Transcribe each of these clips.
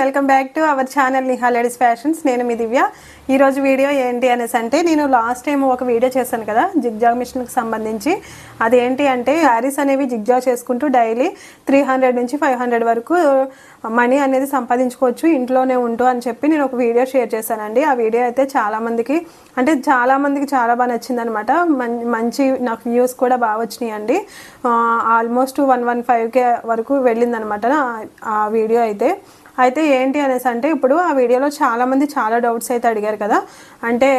Welcome back to our channel Niha ladies fashions. నేను మీ దివ్య. ఈరోజు వీడియో ఏంటి అనేసి అంటే నేను లాస్ట్ టైం ఒక వీడియో చేశాను కదా జిగ్జాగ్ మిషన్కి సంబంధించి. అదేంటి అంటే శారీస్ అనేవి జిగ్జాగ్ చేసుకుంటూ డైలీ త్రీ హండ్రెడ్ నుంచి ఫైవ్ హండ్రెడ్ వరకు మనీ అనేది సంపాదించుకోవచ్చు ఇంట్లోనే ఉంటూ అని చెప్పి నేను ఒక వీడియో షేర్ చేశానండి. ఆ వీడియో అయితే చాలామందికి అంటే చాలామందికి చాలా బాగా నచ్చింది అనమాట మంచి నాకు వ్యూస్ కూడా బాగా వచ్చినాయి అండి ఆల్మోస్ట్ వన్ వన్ ఫైవ్కే వరకు వెళ్ళిందనమాట ఆ వీడియో అయితే. అయితే ఏంటి అనేసి అంటే ఇప్పుడు ఆ వీడియోలో చాలామంది చాలా డౌట్స్ అయితే అడిగారు కదా. అంటే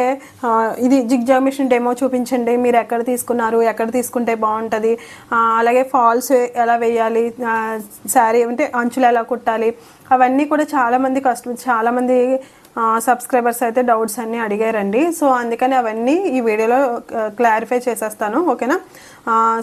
ఇది జిగ్జా మిషన్ డెమో చూపించండి మీరు ఎక్కడ తీసుకున్నారు ఎక్కడ తీసుకుంటే బాగుంటుంది అలాగే ఫాల్స్ ఎలా వేయాలి శారీ అంటే అంచులు ఎలా కుట్టాలి అవన్నీ కూడా చాలామంది కస్టమర్ చాలామంది సబ్స్క్రైబర్స్ అయితే డౌట్స్ అన్నీ అడిగారండి. సో అందుకని అవన్నీ ఈ వీడియోలో క్లారిఫై చేసేస్తాను ఓకేనా?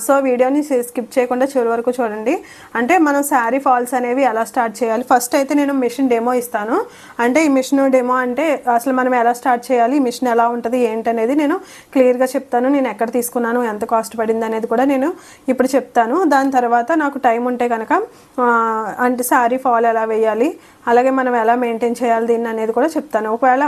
సో వీడియోని స్కిప్ చేయకుండా చివరి వరకు చూడండి. అంటే మనం శారీ ఫాల్స్ అనేవి ఎలా స్టార్ట్ చేయాలి? ఫస్ట్ అయితే నేను మిషన్ డెమో ఇస్తాను. అంటే ఈ మిషన్ డెమో అంటే అసలు మనం ఎలా స్టార్ట్ చేయాలి? ఈ మిషన్ ఎలా ఉంటుంది? ఏంటనేది నేను క్లియర్గా చెప్తాను. నేను ఎక్కడ తీసుకున్నాను? ఎంత కాస్ట్ పడింది అనేది కూడా నేను ఇప్పుడు చెప్తాను. దాని తర్వాత నాకు టైం ఉంటే కనుక అంటే శారీ ఫాల్ ఎలా వేయాలి? అలాగే మనం ఎలా మెయింటైన్ చేయాలి దీన్ని అనేది కూడా చెప్తాను. ఒకవేళ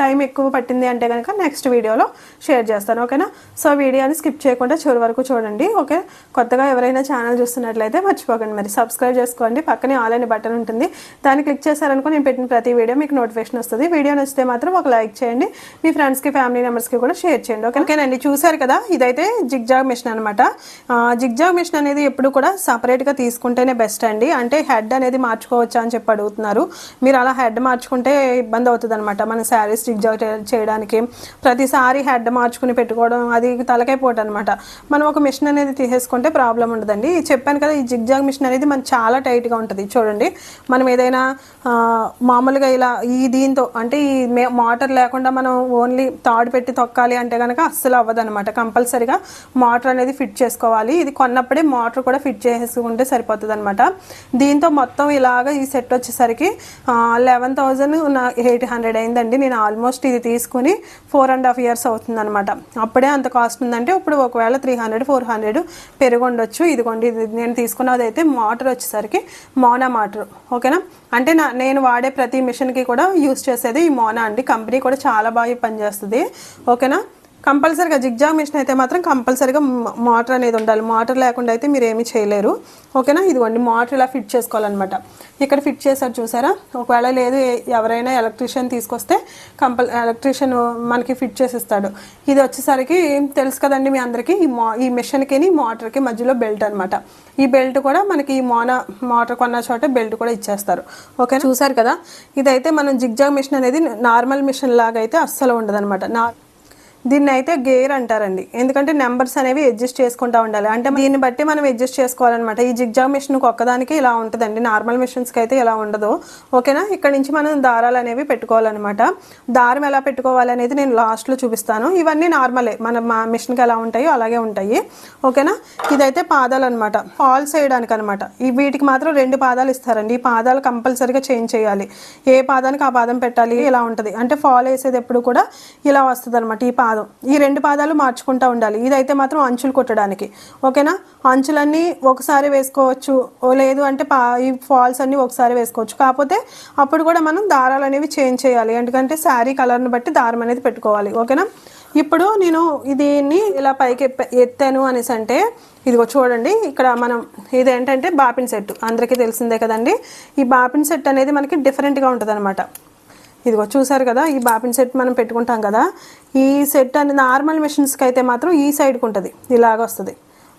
టైం ఎక్కువ పట్టింది అంటే కనుక నెక్స్ట్ వీడియోలో షేర్ చేస్తాను. ఓకేనా సో వీడియోని స్కిప్ చేయకుండా చివరి వరకు చూడండి ఓకే? కొత్తగా ఎవరైనా ఛానల్ చూస్తున్నట్లయితే మర్చిపోకండి మరి. సబ్స్క్రైబ్ చేసుకోండి పక్కనే ఆల్ అనే బటన్ ఉంటుంది. దాన్ని క్లిక్ చేశారనుకో నేను పెట్టిన ప్రతి వీడియో మీకు నోటిఫికేషన్ వస్తుంది. వీడియో నచ్చితే మాత్రం ఒక లైక్ చేయండి మీ ఫ్రెండ్స్కి ఫ్యామిలీ మెంబర్స్కి కూడా షేర్ చేయండి. ఓకే ఓకేనండి చూసారు కదా? ఇదైతే జిగ్జాగ్ మిషన్ అనమాట జిగ్జాగ్ మిషన్ అనేది ఎప్పుడు కూడా సపరేట్గా తీసుకుంటేనే బెస్ట్ అండి. అంటే హెడ్ అనేది మార్చుకోవచ్చా అని చెప్పి అడుగుతున్నారు. మీరు అలా హెడ్ మార్చుకుంటే ఇబ్బంది అవుతుంది అనమాట మన శారీస్ జిగ్జాగ్ చేయడానికి ప్రతిసారి హెడ్ మార్చుకుని పెట్టుకోవడం అది తలకైపోటు అనమాట మనం ఒక మిషన్ అనేది తీసేసుకుంటే ప్రాబ్లం ఉండదండి. చెప్పాను కదా ఈ జిగ్జాగ్ మిషన్ అనేది మనకి చాలా టైట్గా ఉంటుంది. చూడండి మనం ఏదైనా మామూలుగా ఇలా ఈ దీంతో అంటే ఈ మోటార్ లేకుండా మనం ఓన్లీ తాడు పెట్టి తొక్కాలి అంటే కనుక అస్సలు అవ్వదు అనమాట కంపల్సరిగా మోటార్ అనేది ఫిట్ చేసుకోవాలి. ఇది కొన్నప్పుడే మోటార్ కూడా ఫిట్ చేసుకుంటే సరిపోతుంది అనమాట దీంతో మొత్తం ఇలాగ ఈ సెట్ వచ్చేసరికి లెవెన్ థౌజండ్ ఎయిట్ హండ్రెడ్ అయిందండి. నేను ఆల్మోస్ట్ ఇది తీసుకుని ఫోర్ అండ్ హాఫ్ ఇయర్స్ అవుతుంది అనమాట అప్పుడే అంత కాస్ట్ ఉందంటే ఇప్పుడు ఒకవేళ three hundred hundred four hundred పెరుగు ఉండొచ్చు ఇదిగోండి ఇది నేను తీసుకున్నది అయితే మోటార్ వచ్చేసరికి మోనా మోటార్ ఓకేనా? అంటే నా నేను వాడే ప్రతి మిషన్కి కూడా యూస్ చేసేది ఈ మోనా అండి. కంపెనీ కూడా చాలా బాగా పనిచేస్తుంది. ఓకేనా? కంపల్సరీగా జిగ్జాగ్ మిషన్ అయితే మాత్రం కంపల్సరీగా మోటార్ అనేది ఉండాలి. మోటార్ లేకుండా అయితే మీరు ఏమీ చేయలేరు. ఓకేనా? ఇదిగోండి మోటార్ ఇలా ఫిట్ చేసుకోవాలన్నమాట. ఇక్కడ ఫిట్ చేశారు చూసారా? ఒకవేళ లేదు ఎవరైనా ఎలక్ట్రీషియన్ తీసుకొస్తే కంపల్ ఎలక్ట్రీషియన్ మనకి ఫిట్ చేసి ఇస్తాడు ఇది వచ్చేసరికి తెలుసు కదండి మీ అందరికీ ఈ మో ఈ మిషన్కి మోటార్కి మధ్యలో బెల్ట్ అనమాట ఈ బెల్ట్ కూడా మనకి ఈ మోన మోటార్ కొన్న చోట బెల్ట్ కూడా ఇచ్చేస్తారు. ఓకే చూసారు కదా? ఇదైతే మనం జిగ్జాగ్ మిషన్ అనేది నార్మల్ మిషన్ లాగా అయితే అస్సలు ఉండదు నా దీన్ని అయితే గేర్ అంటారండి. ఎందుకంటే నెంబర్స్ అనేవి అడ్జస్ట్ చేసుకుంటా ఉండాలి. అంటే దీన్ని బట్టి మనం అడ్జస్ట్ చేసుకోవాలన్నమాట. ఈ జిగ్జాగ్ మిషన్ ఒక్కదానికి ఇలా ఉంటుందండి. నార్మల్ మిషన్స్కి అయితే ఇలా ఉండదు. ఓకేనా? ఇక్కడ నుంచి మనం దారాలు అనేవి పెట్టుకోవాలన్నమాట. దారం ఎలా పెట్టుకోవాలి అనేది నేను లాస్ట్లో చూపిస్తాను. ఇవన్నీ నార్మలే. మన మా మిషన్కి ఎలా ఉంటాయో అలాగే ఉంటాయి. ఓకేనా? ఇదైతే పాదాలు అనమాట ఫాల్స్ వేయడానికి అనమాట ఈ వీటికి మాత్రం రెండు పాదాలు ఇస్తారండి. ఈ పాదాలు కంపల్సరీగా చేంజ్ చేయాలి. ఏ పాదానికి ఆ పాదం పెట్టాలి ఇలా ఉంటుంది. అంటే ఫాల్ వేసేది ఎప్పుడు కూడా ఇలా వస్తుంది అనమాట ఈ పాదం ఈ రెండు పాదాలు మార్చుకుంటూ ఉండాలి. ఇదైతే మాత్రం అంచులు కుట్టడానికి. ఓకేనా? అంచులన్నీ ఒకసారి వేసుకోవచ్చు. ఓ లేదు అంటే పా ఈ ఫాల్స్ అన్నీ ఒకసారి వేసుకోవచ్చు. కాకపోతే అప్పుడు కూడా మనం దారాలు అనేవి చేంజ్ చేయాలి. ఎందుకంటే శారీ కలర్ని బట్టి దారం అనేది పెట్టుకోవాలి. ఓకేనా? ఇప్పుడు నేను దీన్ని ఇలా పైకి ఎప్ప- ఎత్తాను అనేసి అంటే ఇదిగో చూడండి. ఇక్కడ మనం ఇదేంటంటే బాపిన్ సెట్ అందరికీ తెలిసిందే కదండి. ఈ బాపిన్ సెట్ అనేది మనకి డిఫరెంట్గా ఉంటుంది ఇదిగో చూసారు కదా ఈ బాపిన్ సెట్ మనం పెట్టుకుంటాం కదా ఈ సెట్ అనేది నార్మల్ మిషన్స్కి అయితే మాత్రం ఈ సైడ్కి ఉంటుంది ఇలాగ వస్తుంది.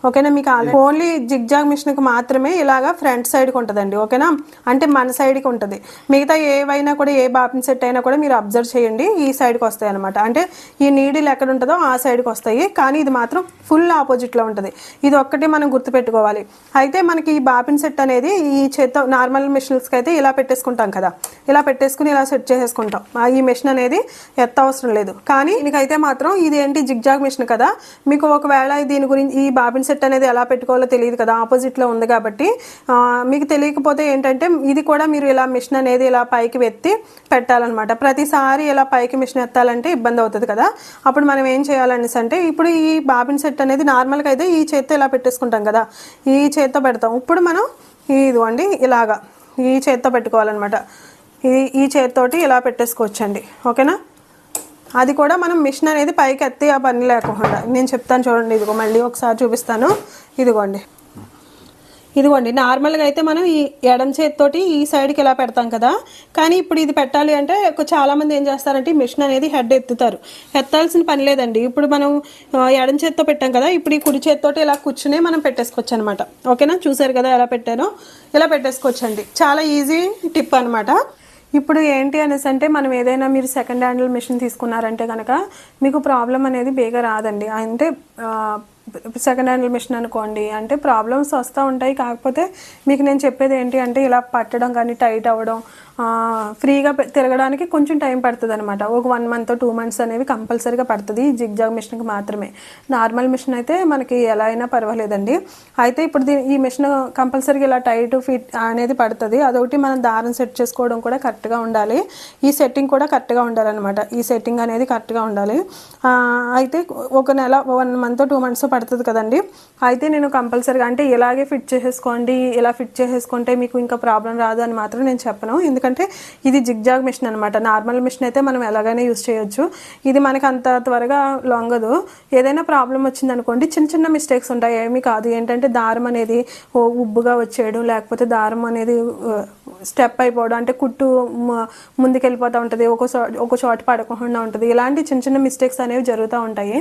ఓకేనా మీకు ఓన్లీ జిగ్జాగ్ మిషన్కి మాత్రమే ఇలాగా ఫ్రంట్ సైడ్కి ఉంటుందండి ఓకేనా? అంటే మన సైడ్కి ఉంటుంది. మిగతా ఏవైనా కూడా ఏ బాపిన్ సెట్ అయినా కూడా మీరు అబ్జర్వ్ చేయండి ఈ సైడ్కి వస్తాయి అనమాట అంటే ఈ నీడిల్ ఎక్కడ ఉంటుందో ఆ సైడ్కి వస్తాయి కానీ ఇది మాత్రం ఫుల్ ఆపోజిట్లో ఉంటుంది. ఇది ఒక్కటి మనం గుర్తుపెట్టుకోవాలి. అయితే మనకి ఈ బాపిన్ సెట్ అనేది ఈ చేత్తో నార్మల్ మిషన్స్కి అయితే ఇలా పెట్టేసుకుంటాం కదా. ఇలా పెట్టేసుకుని ఇలా సెట్ చేసేసుకుంటాం. ఆ ఈ మిషన్ అనేది ఎత్త అవసరం లేదు. కానీ దీనికైతే మాత్రం ఇది ఏంటి జిగ్జాగ్ మిషన్ కదా? మీకు ఒకవేళ దీని గురించి ఈ బాపిన్ సెట్ అనేది ఎలా పెట్టుకోవాలో తెలియదు కదా ఆపోజిట్లో ఉంది కాబట్టి మీకు తెలియకపోతే ఏంటంటే ఇది కూడా మీరు ఇలా మిషన్ అనేది ఇలా పైకి ఎత్తి పెట్టాలన్నమాట. ప్రతిసారి ఇలా పైకి మిషన్ ఎత్తాలంటే ఇబ్బంది అవుతుంది కదా. అప్పుడు మనం ఏం చేయాలనేసి అంటే ఇప్పుడు ఈ బాబిన్ సెట్ అనేది నార్మల్గా అయితే ఈ చేత్తో ఇలా పెట్టేసుకుంటాం కదా ఈ చేత్తో పెడతాం. ఇప్పుడు మనం ఇదిగోండి ఇలాగా ఈ చేత్తో పెట్టుకోవాలన్నమాట. ఈ ఈ చేత్తోటి ఇలా పెట్టేసుకోవచ్చండి. ఓకేనా? అది కూడా మనం మిషన్ అనేది పైకి ఎత్తి ఆ పని లేకుండా. నేను చెప్తాను చూడండి ఇదిగో మళ్ళీ ఒకసారి చూపిస్తాను. ఇదిగోండి. ఇదిగోండి నార్మల్గా అయితే మనం ఈ ఎడం చేతితోటి ఈ సైడ్కి ఇలా పెడతాం కదా. కానీ ఇప్పుడు ఇది పెట్టాలి అంటే చాలామంది ఏం చేస్తారంటే మిషన్ అనేది హెడ్ ఎత్తుతారు. ఎత్తాల్సిన పని లేదండి. ఇప్పుడు మనం ఎడం చేత్తో పెట్టాం కదా ఇప్పుడు ఈ కుడి చేతితోటి ఇలా కూర్చునే మనం పెట్టేసుకోవచ్చు అనమాట. ఓకేనా? చూసారు కదా ఎలా పెట్టానో? ఇలా పెట్టేసుకోవచ్చండి. చాలా ఈజీ టిప్ అనమాట. ఇప్పుడు ఏంటి అనేసి అంటే మనం ఏదైనా మీరు సెకండ్ హ్యాండిల్ మిషన్ తీసుకున్నారంటే కనుక మీకు ప్రాబ్లం అనేది బేగా రాదండి. అంటే సెకండ్ హ్యాండిల్ మిషన్ అనుకోండి అంటే ప్రాబ్లమ్స్ వస్తూ ఉంటాయి. కాకపోతే మీకు నేను చెప్పేది ఏంటి అంటే ఇలా పట్టడం కానీ టైట్ అవ్వడం ఫ్రీగా తిరగడానికి కొంచెం టైం పడుతుంది అనమాట ఒక వన్ మంత్ టూ మంత్స్ అనేవి కంపల్సరీగా పడుతుంది జిగ్ జాగ్ మిషన్కి మాత్రమే. నార్మల్ మిషన్ అయితే మనకి ఎలా అయినా పర్వాలేదండి. అయితే ఇప్పుడు దీని ఈ మిషన్ కంపల్సరీగా ఇలా టైట్ ఫిట్ అనేది పడుతుంది. అదొకటి మనం దారం సెట్ చేసుకోవడం కూడా కరెక్ట్గా ఉండాలి. ఈ సెట్టింగ్ కూడా కరెక్ట్గా ఉండాలన్నమాట. ఈ సెట్టింగ్ అనేది కరెక్ట్గా ఉండాలి. అయితే ఒక నెల వన్ మంత్ టూ మంత్స్ పడుతుంది కదండి. అయితే నేను కంపల్సరీగా అంటే ఇలాగే ఫిట్ చేసేసుకోండి ఇలా ఫిట్ చేసేసుకుంటే మీకు ఇంకా ప్రాబ్లం రాదు అని మాత్రం నేను చెప్పను. ఎందుకంటే ఇది జిగ్జాగ్ మిషన్ అనమాట నార్మల్ మిషన్ అయితే మనం ఎలాగైనా యూస్ చేయొచ్చు. ఇది మనకు అంత త్వరగా లొంగదు. ఏదైనా ప్రాబ్లం వచ్చింది అనుకోండి చిన్న చిన్న మిస్టేక్స్ ఉంటాయి. ఏమీ కాదు. ఏంటంటే దారం అనేది ఉబ్బుగా వచ్చేయడం లేకపోతే దారం అనేది స్టెప్ అయిపోవడం అంటే కుట్టు ముందుకెళ్ళిపోతూ ఉంటుంది. ఒక ఒక చోట పడకుండా ఉంటుంది. ఇలాంటి చిన్న చిన్న మిస్టేక్స్ అనేవి జరుగుతూ ఉంటాయి.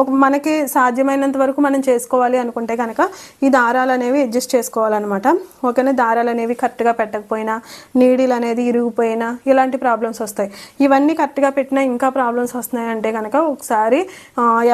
ఒక మనకి సాధ్యమైనంత వరకు మనం చేసుకోవాలి అనుకుంటే కనుక ఈ దారాలు అనేవి అడ్జస్ట్ చేసుకోవాలన్నమాట. ఓకేనా? దారాలు అనేవి కరెక్ట్గా పెట్టకపోయినా నీడిల్ అనేది ఇరిగిపోయినా ఇలాంటి ప్రాబ్లమ్స్ వస్తాయి. ఇవన్నీ కరెక్ట్గా పెట్టినా ఇంకా ప్రాబ్లమ్స్ వస్తున్నాయి అంటే కనుక ఒకసారి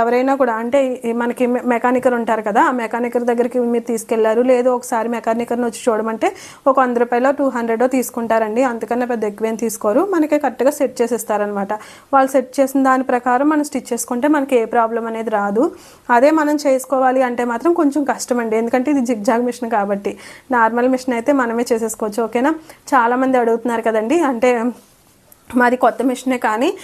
ఎవరైనా కూడా అంటే మనకి మెకానికర్ ఉంటారు కదా ఆ మెకానికర్ దగ్గరికి మీరు తీసుకెళ్ళారు లేదు ఒకసారి మెకానికర్ని వచ్చి చూడమంటే ఒక వంద రూపాయలు టూ హండ్రెడ్ తీసుకుంటారండి. అంతకన్నా పెద్ద ఎక్కువేం తీసుకోరు. మనకి కరెక్ట్గా సెట్ చేసేస్తారనమాట వాళ్ళు సెట్ చేసిన దాని ప్రకారం మనం స్టిచ్ చేసుకుంటే మనకి ఏ ప్రాబ్లం అనేది రాదు. అదే మనం చేసుకోవాలి అంటే మాత్రం కొంచెం కష్టం అండి ఎందుకంటే ఇది జిగ్జాగ్ మిషన్ కాబట్టి. నార్మల్ మిషన్ అయితే మనమే చేసేసుకోవచ్చు. ఓకేనా? చాలామంది అడుగుతున్నారు కదండి. అంటే మాది కొత్త మిషనే కానీ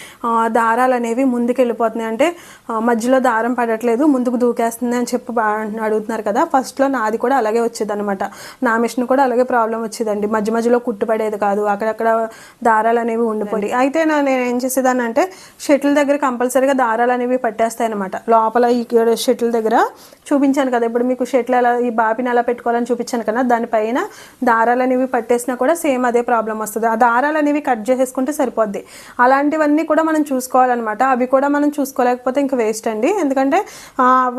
దారాలు అనేవి ముందుకు వెళ్ళిపోతున్నాయి అంటే మధ్యలో దారం పడట్లేదు ముందుకు దూకేస్తుంది అని చెప్పి అడుగుతున్నారు కదా. ఫస్ట్లో నాది కూడా అలాగే వచ్చేది అనమాట నా మిషన్ కూడా అలాగే ప్రాబ్లం వచ్చేదండి. మధ్య మధ్యలో కుట్టుపడేది కాదు. అక్కడక్కడ దారాలు అనేవి ఉండిపోయి. అయితే నా- నేను ఏం చేసేదాన్ని అంటే షటిల్ దగ్గర కంపల్సరీగా దారాలు అనేవి పట్టేస్తాయి అనమాట లోపల ఈ షటిల్ దగ్గర చూపించాను కదా. ఇప్పుడు మీకు షటిల్ ఎలా ఈ బాపిని ఎలా పెట్టుకోవాలని చూపించాను కదా. దానిపైన దారాలు అనేవి పట్టేసినా కూడా సేమ్ అదే ప్రాబ్లం వస్తుంది. ఆ దారాలు అనేవి కట్ చేసేసుకుంటే వెళ్ళిపోద్ది. అలాంటివన్నీ కూడా మనం చూసుకోవాలన్నమాట. అవి కూడా మనం చూసుకోలేకపోతే ఇంకా వేస్ట్ అండి. ఎందుకంటే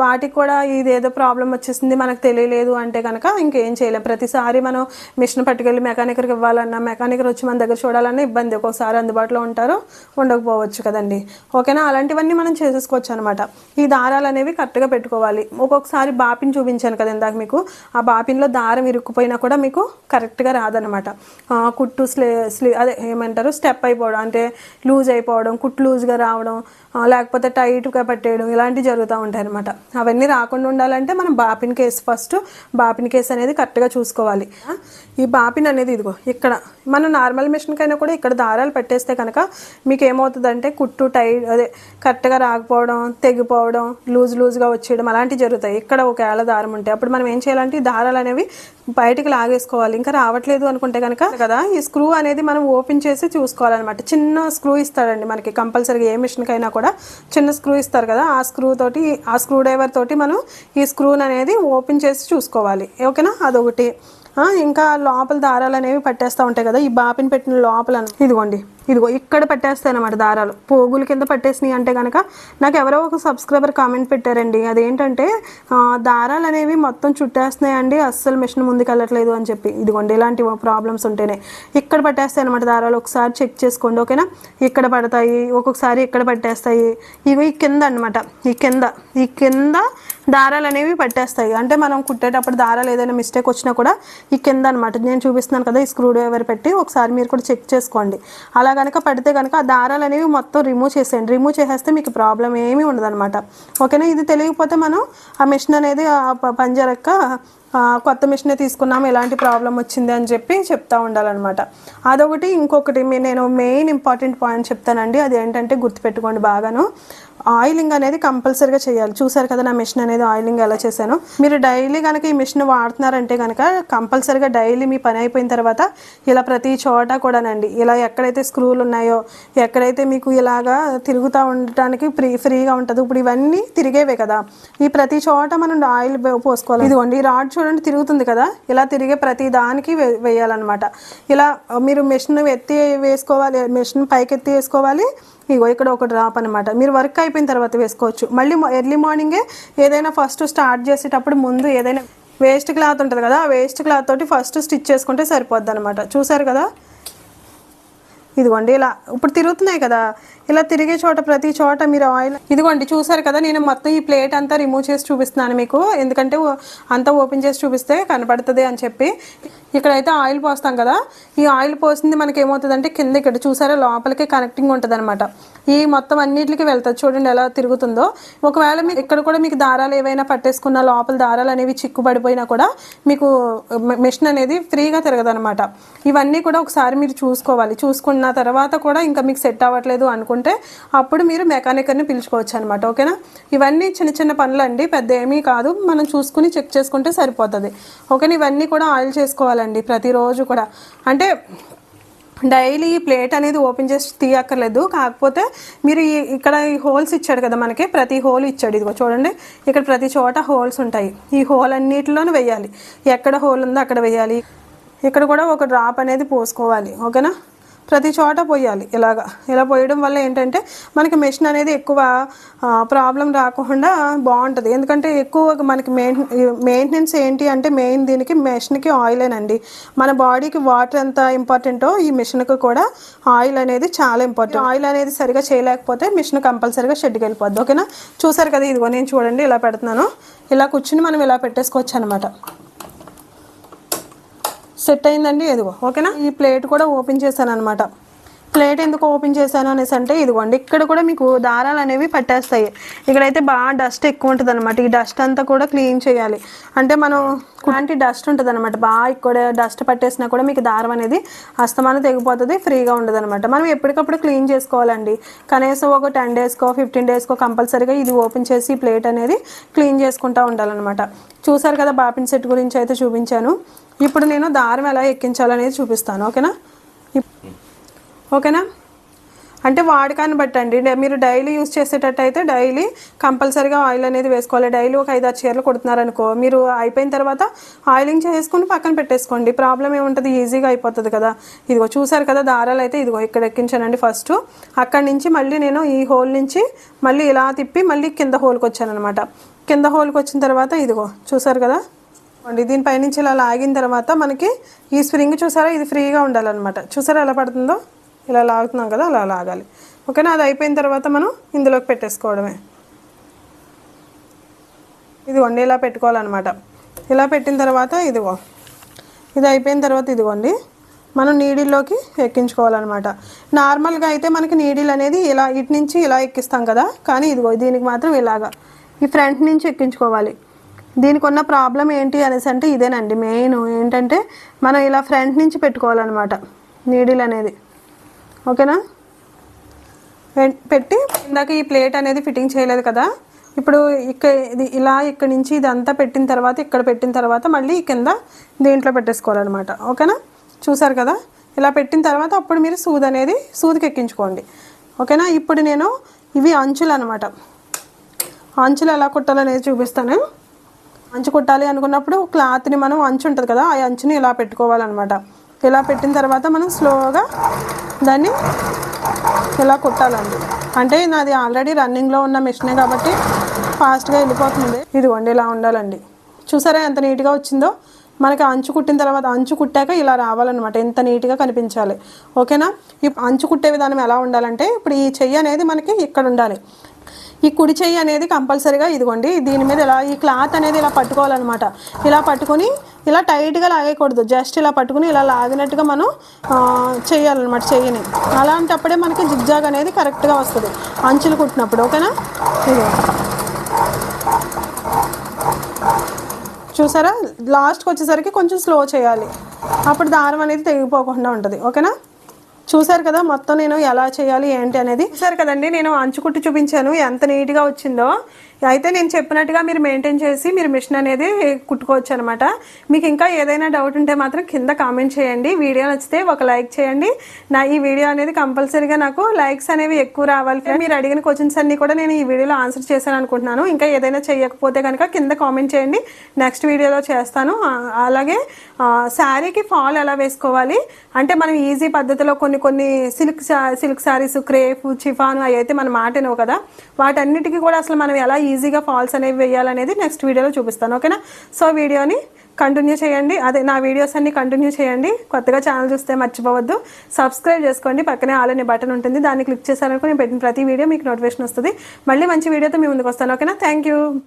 వాటికి కూడా ఇదేదో ప్రాబ్లం వచ్చేసింది మనకు తెలియలేదు అంటే కనుక ఇంకేం చేయలేం. ప్రతిసారి మనం మిషన్ పట్టుకెళ్ళి మెకానికర్కి ఇవ్వాలన్నా మెకానికర్ వచ్చి మన దగ్గర చూడాలన్నా ఇబ్బంది. ఒక్కోసారి అందుబాటులో ఉంటారు ఉండకపోవచ్చు కదండి. ఓకేనా? అలాంటివన్నీ మనం చేసేసుకోవచ్చు అనమాట ఈ దారాలు అనేవి కరెక్ట్గా పెట్టుకోవాలి. ఒక్కొక్కసారి బాపిని చూపించాను కదా ఇందాక మీకు. ఆ బాపిన్లో దారం ఇరుక్కుపోయినా కూడా మీకు కరెక్ట్గా రాదనమాట కుట్టు స్లే స్లీ అదే ఏమంటారు? స్టెప్ అయిపోవడం అంటే లూజ్ అయిపోవడం కుట్టు లూజ్గా రావడం లేకపోతే టైట్గా పట్టేయడం ఇలాంటివి జరుగుతూ ఉంటాయి అనమాట అవన్నీ రాకుండా ఉండాలంటే మనం bobbin case first bobbin case అనేది కరెక్ట్గా చూసుకోవాలి. ఈ బాపిన్ అనేది ఇదిగో ఇక్కడ మనం నార్మల్ మిషన్ కూడా ఇక్కడ దారాలు పెట్టేస్తే కనుక మీకు ఏమవుతుందంటే కుట్టు టైట్ అదే కరెక్ట్గా రాకపోవడం తెగిపోవడం లూజ్ లూజ్గా వచ్చేయడం అలాంటివి జరుగుతాయి. ఇక్కడ ఒక దారం ఉంటే అప్పుడు మనం ఏం చేయాలంటే ఈ దారాలు అనేవి బయటికి లాగేసుకోవాలి. ఇంకా రావట్లేదు అనుకుంటే కనుక కదా ఈ స్క్రూ అనేది మనం ఓపెన్ చేసి చూసుకోవాలన్నమాట. చిన్న స్క్రూ ఇస్తాడండి మనకి కంపల్సరీగా ఏ మిషన్కైనా కూడా చిన్న స్క్రూ ఇస్తారు కదా ఆ స్క్రూ తోటి ఆ స్క్రూ డ్రైవర్ తోటి మనం ఈ స్క్రూని అనేది ఓపెన్ చేసి చూసుకోవాలి. ఓకేనా? అదొకటి. ఇంకా లోపల దారాలు అనేవి పట్టేస్తూ ఉంటాయి కదా ఈ బాపిని పెట్టిన లోపల. ఇదిగోండి. ఇదిగో ఇక్కడ పట్టేస్తాయి అనమాట దారాలు. పోగుల కింద పట్టేసినాయి అంటే కనుక నాకు ఎవరో ఒక సబ్స్క్రైబర్ కామెంట్ పెట్టారండి. అదేంటంటే దారాలు అనేవి మొత్తం చుట్టేస్తున్నాయండి అస్సలు మిషన్ ముందుకు వెళ్ళట్లేదు అని చెప్పి. ఇదిగోండి ఇలాంటి ప్రాబ్లమ్స్ ఉంటేనే. ఇక్కడ పట్టేస్తాయి అనమాట దారాలు. ఒకసారి చెక్ చేసుకోండి ఓకేనా? ఇక్కడ పడతాయి ఒక్కొక్కసారి ఇక్కడ పట్టేస్తాయి. ఇవి ఈ కింద అనమాట ఈ కింద ఈ కింద దారాలు అనేవి పట్టేస్తాయి. అంటే మనం కుట్టేటప్పుడు దారాలు ఏదైనా మిస్టేక్ వచ్చినా కూడా ఈ కింద అనమాట నేను చూపిస్తున్నాను కదా ఈ స్క్రూ డ్రైవర్ పెట్టి ఒకసారి మీరు కూడా చెక్ చేసుకోండి. అలా కనుక పడితే కనుక ఆ దారాలు అనేవి మొత్తం రిమూవ్ చేసేయండి. రిమూవ్ చేసేస్తే మీకు ప్రాబ్లం ఏమీ ఉండదు అనమాట ఓకేనా ఇది తెలియకపోతే మనం ఆ మిషన్ అనేది ఆ ప- కొత్త మిషనే తీసుకున్నాము ఎలాంటి ప్రాబ్లం వచ్చింది అని చెప్పి చెప్తా ఉండాలన్నమాట. అదొకటి. ఇంకొకటి నేను మెయిన్ ఇంపార్టెంట్ పాయింట్ చెప్తానండి. అది ఏంటంటే గుర్తుపెట్టుకోండి బాగాను. ఆయిలింగ్ అనేది కంపల్సరీగా చేయాలి. చూసారు కదా నా మిషన్ అనేది ఆయిలింగ్ ఎలా చేశాను? మీరు డైలీ కనుక ఈ మిషన్ వాడుతున్నారంటే కనుక కంపల్సరీగా డైలీ మీ పని అయిపోయిన తర్వాత ఇలా ప్రతి చోట కూడానండి. ఇలా ఎక్కడైతే స్క్రూలు ఉన్నాయో ఎక్కడైతే మీకు ఇలాగా తిరుగుతూ ఉండటానికి ఫ్రీ ఫ్రీగా ఉంటుంది ఇప్పుడు ఇవన్నీ తిరిగేవే కదా. ఈ ప్రతి చోట మనం ఆయిల్ పోసుకోవాలి. ఇదిగోండి ఈ రాడ్ చూడండి. తిరుగుతుంది కదా? ఇలా తిరిగే ప్రతి దానికి వే- వేయాలన్నమాట. ఇలా మీరు మెషిన్ ఎత్తి వేసుకోవాలి మిషన్ పైకి ఎత్తి వేసుకోవాలి. ఇగో ఇక్కడ ఒక డ్రాప్ అనమాట మీరు వర్క్ అయిపోయిన తర్వాత వేసుకోవచ్చు. మళ్ళీ ఎర్లీ మార్నింగే ఏదైనా ఫస్ట్ స్టార్ట్ చేసేటప్పుడు ముందు ఏదైనా వేస్ట్ క్లాత్ ఉంటుంది కదా ఆ వేస్ట్ క్లాత్ తోటి ఫస్ట్ స్టిచ్ చేసుకుంటే సరిపోద్ది అనమాట చూసారు కదా? ఇదిగోండి ఇలా ఇప్పుడు తిరుగుతున్నాయి కదా. ఇలా తిరిగే చోట ప్రతి చోట మీరు ఆయిల్ ఇదిగోండి చూసారు కదా నేను మొత్తం ఈ ప్లేట్ అంతా రిమూవ్ చేసి చూపిస్తున్నాను మీకు. ఎందుకంటే ఓ- అంతా ఓపెన్ చేసి చూపిస్తే కనపడుతుంది అని చెప్పి. ఇక్కడైతే ఆయిల్ పోస్తాం కదా. ఈ ఆయిల్ పోసింది మనకి ఏమవుతుందంటే కింద ఇక్కడ చూసారా లోపలికి కనెక్టింగ్ ఉంటుంది అనమాట ఈ మొత్తం అన్నిటికి వెళ్తుంది. చూడండి ఎలా తిరుగుతుందో. ఒకవేళ మీకు ఇక్కడ కూడా మీకు దారాలు ఏవైనా పట్టేసుకున్న లోపల దారాలు అనేవి చిక్కుపడిపోయినా కూడా మీకు మిషన్ అనేది ఫ్రీగా తిరగదనమాట ఇవన్నీ కూడా ఒకసారి మీరు చూసుకోవాలి. చూసుకున్న తర్వాత కూడా ఇంకా మీకు సెట్ అవ్వట్లేదు అనుకుంటే అప్పుడు మీరు మెకానికర్ని పిలుచుకోవచ్చు అనమాట ఓకేనా? ఇవన్నీ చిన్న చిన్న పనులు అండి పెద్ద ఏమీ కాదు. మనం చూసుకుని చెక్ చేసుకుంటే సరిపోతుంది. ఓకేనా? ఇవన్నీ కూడా ఆయిల్ చేసుకోవాలండి ప్రతిరోజు కూడా. అంటే డైలీ ఈ ప్లేట్ అనేది ఓపెన్ చేసి తీయక్కర్లేదు. కాకపోతే మీరు ఈ ఇక్కడ ఈ హోల్స్ ఇచ్చాడు కదా మనకి ప్రతి హోల్ ఇచ్చాడు ఇదిగో చూడండి. ఇక్కడ ప్రతి చోట హోల్స్ ఉంటాయి. ఈ హోల్ అన్నిటిలోనూ వేయాలి. ఎక్కడ హోల్ ఉందో అక్కడ వేయాలి. ఇక్కడ కూడా ఒక డ్రాప్ అనేది పోసుకోవాలి. ఓకేనా? ప్రతి చోట పోయాలి. ఇలాగా. ఇలా పోయడం వల్ల ఏంటంటే మనకి మెషిన్ అనేది ఎక్కువ ప్రాబ్లం రాకుండా బాగుంటుంది. ఎందుకంటే ఎక్కువ మనకి మెయిన్ మెయింటెనెన్స్ ఏంటి అంటే మెయిన్ దీనికి మెషిన్కి ఆయిలేనండి మన బాడీకి వాటర్ ఎంత ఇంపార్టెంటో ఈ మిషన్కి కూడా ఆయిల్ అనేది చాలా ఇంపార్టెంట్. ఆయిల్ అనేది సరిగా చేయలేకపోతే మిషన్ కంపల్సరీగా షెడ్కి వెళ్ళిపోద్ది. ఓకేనా? చూసారు కదా ఇదిగో నేను చూడండి ఇలా పెడుతున్నాను. ఇలా కూర్చుని మనం ఇలా పెట్టేసుకోవచ్చు అనమాట సెట్ అయిందండి ఇదిగో. ఓకేనా? ఈ ప్లేట్ కూడా ఓపెన్ చేశాను అనమాట ప్లేట్ ఎందుకు ఓపెన్ చేశాను అనేసి అంటే ఇదిగోండి ఇక్కడ కూడా మీకు దారాలు అనేవి పట్టేస్తాయి. ఇక్కడైతే బాగా డస్ట్ ఎక్కువ ఉంటుంది అనమాట ఈ డస్ట్ అంతా కూడా క్లీన్ చేయాలి. అంటే మనం ఇలాంటి డస్ట్ ఉంటుంది అనమాట బాగా ఇక్కడ డస్ట్ పట్టేసినా కూడా మీకు దారం అనేది అస్తమానం తెగిపోతుంది ఫ్రీగా ఉండదు అనమాట మనం ఎప్పటికప్పుడు క్లీన్ చేసుకోవాలండి. కనీసం ఒక టెన్ డేస్కో ఫిఫ్టీన్ డేస్కో కంపల్సరీగా ఇది ఓపెన్ చేసి ప్లేట్ అనేది క్లీన్ చేసుకుంటూ ఉండాలన్నమాట. చూసారు కదా బాపిన్ సెట్ గురించి అయితే చూపించాను. ఇప్పుడు నేను దారం ఎలా ఎక్కించాలనేది చూపిస్తాను ఓకేనా? ఇప్- ఓకేనా? అంటే వాడకాన్ని బట్టండి. మీరు డైలీ యూస్ చేసేటట్టు అయితే డైలీ కంపల్సరీగా ఆయిల్ అనేది వేసుకోవాలి. డైలీ ఒక ఐదు ఆరు చీరలు కుడుతున్నారనుకో మీరు అయిపోయిన తర్వాత ఆయిలింగ్ చేసుకుని పక్కన పెట్టేసుకోండి. ప్రాబ్లం ఏముంటుంది? ఈజీగా అయిపోతుంది కదా. ఇదిగో చూసారు కదా దారాలు అయితే ఇదిగో ఇక్కడ ఎక్కించానండి ఫస్ట్. అక్కడి నుంచి మళ్ళీ నేను ఈ హోల్ నుంచి మళ్ళీ ఇలా తిప్పి మళ్ళీ కింద హోల్కి వచ్చాను అనమాట కింద హోల్కి వచ్చిన తర్వాత ఇదిగో చూసారు కదా? అండి దీనిపై నుంచి ఇలా లాగిన తర్వాత మనకి ఈ స్ప్రింగ్ చూసారా? ఇది ఫ్రీగా ఉండాలన్నమాట. చూసారా ఎలా పడుతుందో? ఇలా లాగుతున్నాం కదా అలా లాగాలి. ఓకేనా? అది అయిపోయిన తర్వాత మనం ఇందులోకి పెట్టేసుకోవడమే. ఇదిగోండి ఇలా పెట్టుకోవాలన్నమాట. ఇలా పెట్టిన తర్వాత ఇదిగో. ఇది అయిపోయిన తర్వాత ఇదిగోండి. మనం నీడిల్లోకి ఎక్కించుకోవాలన్నమాట. నార్మల్గా అయితే మనకి నీడిల్ అనేది ఇలా ఇటు నుంచి ఇలా ఎక్కిస్తాం కదా. కానీ ఇదిగో దీనికి మాత్రం ఇలాగా. ఈ ఫ్రంట్ నుంచి ఎక్కించుకోవాలి. దీనికి ఉన్న ప్రాబ్లం ఏంటి అనేసి అంటే ఇదేనండి. మెయిన్ ఏంటంటే మనం ఇలా ఫ్రంట్ నుంచి పెట్టుకోవాలన్నమాట నీడిల్ అనేది. ఓకేనా? పె- పెట్టి ఇందాక ఈ ప్లేట్ అనేది ఫిట్టింగ్ చేయలేదు కదా. ఇప్పుడు ఇక్కడ ఇది ఇలా ఇక్కడ నుంచి ఇదంతా పెట్టిన తర్వాత ఇక్కడ పెట్టిన తర్వాత మళ్ళీ కింద దీంట్లో పెట్టేసుకోవాలన్నమాట. ఓకేనా? చూసారు కదా? ఇలా పెట్టిన తర్వాత అప్పుడు మీరు సూది అనేది సూదికి ఎక్కించుకోండి. ఓకేనా? ఇప్పుడు నేను ఇవి అంచులు అనమాట అంచులు ఎలా కుట్టాలనేది చూపిస్తాను. అంచు కుట్టాలి అనుకున్నప్పుడు క్లాత్ని మనం అంచు ఉంటుంది కదా ఆ అంచుని ఇలా పెట్టుకోవాలన్నమాట. ఇలా పెట్టిన తర్వాత మనం స్లోగా దాన్ని ఇలా కుట్టాలండి. అంటే నాది ఆల్రెడీ రన్నింగ్లో ఉన్న మిషనే కాబట్టి ఫాస్ట్గా వెళ్ళిపోతుంది. ఇదిగోండి ఇలా ఉండాలండి. చూసారా ఎంత నీట్గా వచ్చిందో? మనకి అంచు కుట్టిన తర్వాత అంచు కుట్టాక ఇలా రావాలన్నమాట. ఎంత నీట్గా కనిపించాలి. ఓకేనా? ఈ అంచు కుట్టే విధానం ఎలా ఉండాలంటే ఇప్పుడు ఈ చెయ్యి అనేది మనకి ఇక్కడ ఉండాలి. ఈ కుడి చెయ్యి అనేది కంపల్సరీగా ఇదిగోండి. దీని మీద ఇలా ఈ క్లాత్ అనేది ఇలా పట్టుకోవాలన్నమాట. ఇలా పట్టుకొని ఇలా టైట్గా లాగేయకూడదు. జస్ట్ ఇలా పట్టుకుని ఇలా లాగినట్టుగా మనం చేయాలన్నమాట చెయ్యిని. అలాంటప్పుడే మనకి జిగ్జాగ్ అనేది కరెక్ట్గా వస్తుంది. అంచులు కుట్టినప్పుడు. ఓకేనా? ఇదిగో. చూసారా? లాస్ట్కి వచ్చేసరికి కొంచెం స్లో చేయాలి. అప్పుడు దారం అనేది తెగిపోకుండా ఉంటుంది. ఓకేనా? చూసారు కదా మొత్తం నేను ఎలా చేయాలి ఏంటి అనేది. చూసారు కదండి నేను అంచుకుట్టి చూపించాను. ఎంత నీట్గా వచ్చిందో. అయితే నేను చెప్పినట్టుగా మీరు మెయింటైన్ చేసి మీరు మిషన్ అనేది కుట్టుకోవచ్చు అనమాట మీకు ఇంకా ఏదైనా డౌట్ ఉంటే మాత్రం కింద కామెంట్ చేయండి. వీడియో నచ్చితే ఒక లైక్ చేయండి. నా ఈ వీడియో అనేది కంపల్సరీగా నాకు లైక్స్ అనేవి ఎక్కువ రావాలి మీరు అడిగిన క్వశ్చన్స్ అన్ని కూడా నేను ఈ వీడియోలో ఆన్సర్ చేశాను అనుకుంటున్నాను. ఇంకా ఏదైనా చేయకపోతే కనుక కింద కామెంట్ చేయండి. నెక్స్ట్ వీడియోలో చేస్తాను. అలాగే శారీకి ఫాల్ ఎలా వేసుకోవాలి? అంటే మనం ఈజీ పద్ధతిలో కొన్ని కొన్ని silk silk saris crepe chiffon అవి అయితే మనం మాట కదా. వాటన్నిటికీ కూడా అసలు మనం ఎలా ఈజీగా ఫాల్స్ అనేవి వేయాలనేది నెక్స్ట్ వీడియోలో చూపిస్తాను ఓకేనా? సో వీడియోని కంటిన్యూ చేయండి. అదే నా వీడియోస్ అన్ని కంటిన్యూ చేయండి. కొత్తగా ఛానల్ చూస్తే మర్చిపోవద్దు. సబ్స్క్రైబ్ చేసుకోండి. పక్కనే ఆల్ అనే బటన్ ఉంటుంది. దాన్ని క్లిక్ చేశారనుకో నేను పెట్టిన ప్రతి వీడియో మీకు నోటిఫికేషన్ వస్తుంది. మళ్ళీ మంచి వీడియోతో మీ ముందుకు వస్తాను ఓకేనా? Thank you.